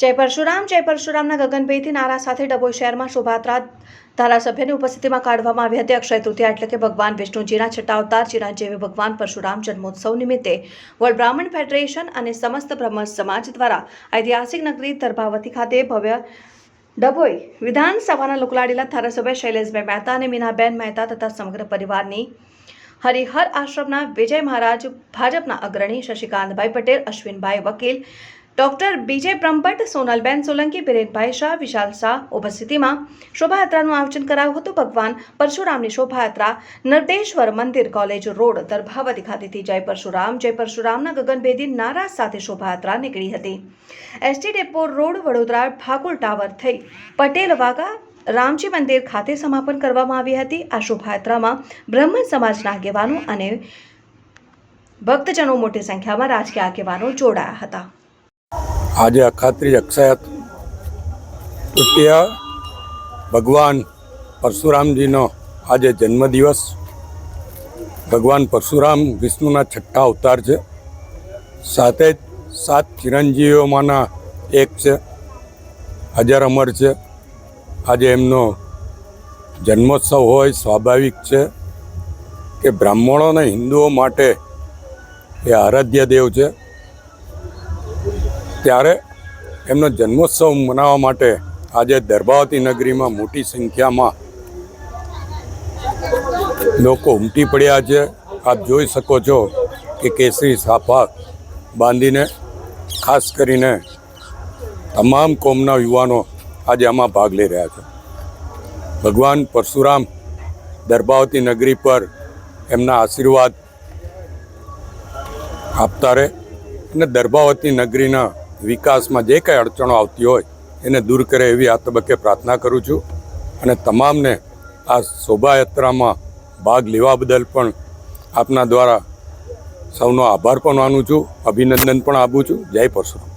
જય પરશુરામ, જય પરશુરામના ગગનભેદથી નારા સાથે ડભોઈ શહેરમાં શોભાત્રા ધારાસભ્યની ઉપસ્થિતિમાં કાઢવામાં આવી હતી અક્ષય તૃતીયા એટલે કે ભગવાન વિષ્ણુજીના છઠ્ઠા અવતાર ચિરંજીવી ભગવાન પરશુરામ જન્મોત્સવ નિમિત્તે વર્લ્ડ બ્રાહ્મણ ફેડરેશન અને સમસ્ત બ્રહ્મ સમાજ દ્વારા ઐતિહાસિક નગરી ધર્ભાવતી ખાતે ભવ્ય ડભોઈ વિધાનસભાના લોકલાડીલા ધારાસભ્ય શૈલેષભાઈ મહેતા અને મીનાબેન મહેતા તથા સમગ્ર પરિવારની હરિહર આશ્રમના વિજય મહારાજ, ભાજપના અગ્રણી શશિકાંતભાઈ પટેલ, અશ્વિનભાઈ વકીલ ડોક્ટર બીજે બ્રહ્મભટ્ટ, સોનલબેન સોલંકી બિરેનભાઈ શાહ, વિશાલ શાહ ઉપસ્થિતિમાં શોભાયાત્રાનું આયોજન કરાયું હતું. ભગવાન પરશુરામની શોભાયાત્રા નર્દેશ્વર મંદિર કોલેજ રોડ દર્ભાવતી ખાતેથી જય પરશુરામ, જય પરશુરામના ગગનભેદી નારા સાથે શોભાયાત્રા નીકળી હતી. એસટી ડેપો રોડ વડોદરા ભાગોળ ટાવર થઈ પટેલ વાગા રામજી મંદિર ખાતે સમાપન કરવામાં આવી હતી. આ શોભાયાત્રામાં બ્રહ્મ સમાજના આગેવાનો અને ભક્તજનો મોટી સંખ્યામાં રાજકીય આગેવાનો જોડાયા હતા. આજે અખાત્રી અક્ષયત તૃતીય ભગવાન પરશુરામજીનો આજે જન્મદિવસ. ભગવાન પરશુરામ વિષ્ણુના છઠ્ઠા અવતાર છે. સાથે જ સાત ચિરંજીવીઓમાંના એક છે. હજાર અમર છે. આજે એમનો જન્મોત્સવ હોય સ્વાભાવિક છે કે બ્રાહ્મણો અને હિન્દુઓ માટે એ આરાધ્ય દેવ છે. ત્યારે એમનો જન્મોત્સવ મનાવવા માટે આજે દર્ભાવતી નગરીમાં મોટી સંખ્યામાં લોકો ઉમટી પડ્યા છે. આપ જોઈ શકો છો કે કેસરી સાફા બાંધીને ખાસ કરીને તમામ કોમના યુવાનો આજે આમાં ભાગ લઈ રહ્યા છે. ભગવાન પરશુરામ દર્ભાવતી નગરી પર એમના આશીર્વાદ આપતા રહે અને દર્ભાવતી નગરીના વિકાસમાં જે કાંઈ અડચણો આવતી હોય એને દૂર કરે એવી આ તબક્કે પ્રાર્થના કરું છું. અને તમામને આ શોભાયાત્રામાં ભાગ લેવા બદલ પણ આપના દ્વારા સૌનો આભાર પણ માનું છું. અભિનંદન પણ આપું છું. જય પરશુરામ.